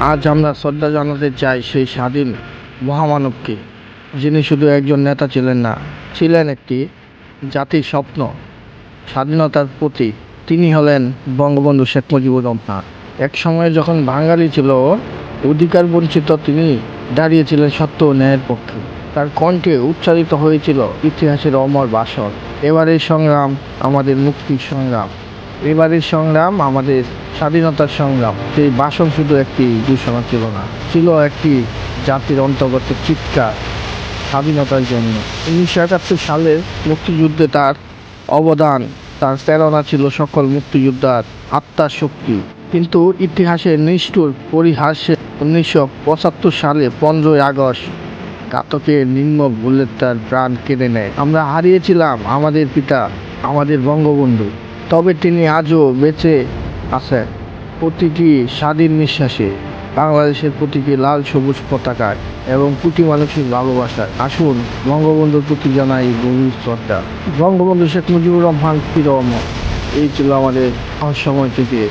আজ আমরা শ্রদ্ধা জানাতে চাই সেই স্বাধীন মহামানবকে, যিনি শুধু একজন নেতা ছিলেন না, ছিলেন একটি জাতির স্বপ্ন। স্বাধীনতার প্রতি তিনি হলেন বঙ্গবন্ধু শেখ মুজিবুর রহমান। এক সময় যখন বাঙালি ছিল, অধিকার বঞ্চিত তিনি দাঁড়িয়েছিলেন সত্য ন্যায়ের পক্ষে। তার কণ্ঠে উচ্চারিত হয়েছিল ইতিহাসের অমর বাসর। এবারের সংগ্রাম আমাদের মুক্তির সংগ্রাম। এবারের সংগ্রাম আমাদের স্বাধীনতার সংগ্রাম, সেই বাসন শুধু একটি ঘোষণা ছিল না, ছিল একটি জাতির অন্তর্গত চিৎকার, স্বাধীনতার জন্য। উনিশশো একাত্তর সালের মুক্তিযুদ্ধে তার অবদান, তার প্রেরণা ছিল সকল মুক্তিযোদ্ধার আত্মার শক্তি। কিন্তু ইতিহাসের নিষ্ঠুর পরিহাসে উনিশশো পঁচাত্তর সালে পনেরোই আগস্ট ঘাতকের নিম্ন বুলেট তার প্রাণ কেড়ে নেয়। আমরা হারিয়েছিলাম আমাদের পিতা, আমাদের বঙ্গবন্ধু। তবে তিনি আজও বেঁচে আছেন প্রতিটি স্বাধীন নিঃশ্বাসে বাংলাদেশের প্রতিটি লাল সবুজ পতাকায় এবং প্রতি মানুষের ভালোবাসায় আসুন বঙ্গবন্ধুর প্রতি জানাই গভীর শ্রদ্ধা। বঙ্গবন্ধু শেখ মুজিবুর রহমান, প্রিয় এই ছিল আমাদের সময় থেকে।